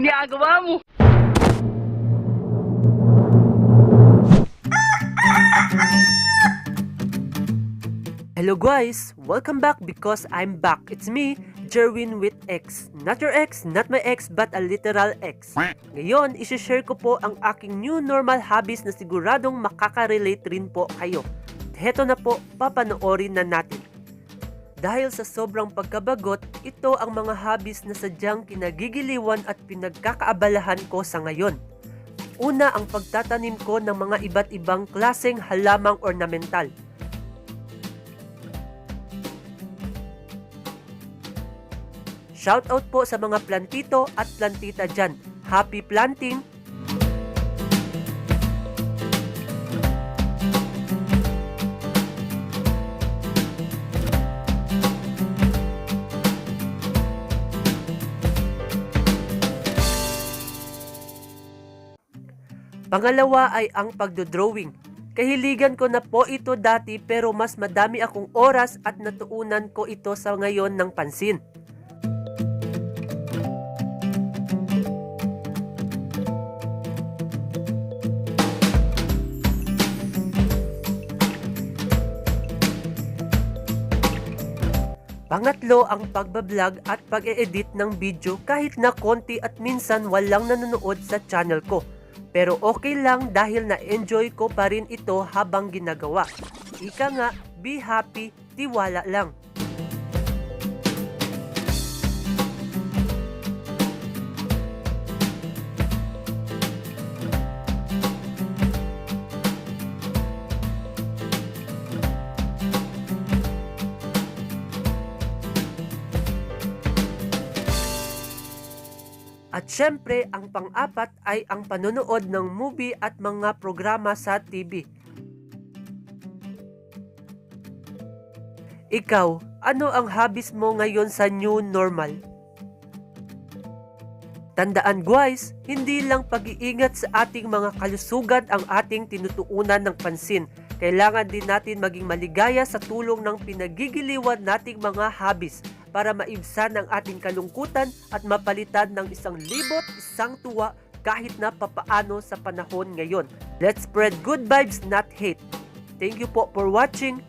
Ginagawa mo. Hello guys! Welcome back because I'm back. It's me, Jerwin with X. Not your ex, not my ex, but a literal ex. Ngayon, isi-share ko po ang aking new normal hobbies na siguradong makaka-relate rin po kayo. Heto na po, papanoorin na natin. Dahil sa sobrang pagkabagot, ito ang mga hobbies na sadyang kinagigiliwan at pinagkakaabalahan ko sa ngayon. Una ang pagtatanim ko ng mga iba't ibang klaseng halamang ornamental. Shoutout po sa mga plantito at plantita dyan. Happy planting! Pangalawa ay ang pagdodrawing. Kahiligan ko na po ito dati pero mas madami akong oras at natuunan ko ito sa ngayon ng pansin. Pangatlo ang pagbablog at pag-e-edit ng video kahit na konti at minsan walang nanonood sa channel ko. Pero okay lang dahil na-enjoy ko pa rin ito habang ginagawa. Ika nga, be happy, tiwala lang. At syempre, ang pang-apat ay ang panonood ng movie at mga programa sa TV. Ikaw, ano ang hobbies mo ngayon sa new normal? Tandaan guys, hindi lang pag-iingat sa ating mga kalusugan ang ating tinutuunan ng pansin. Kailangan din natin maging maligaya sa tulong ng pinagigiliwan nating mga hobbies para maibsan ang ating kalungkutan at mapalitan ng isang libot, isang tuwa kahit na papaano sa panahon ngayon. Let's spread good vibes, not hate. Thank you po for watching.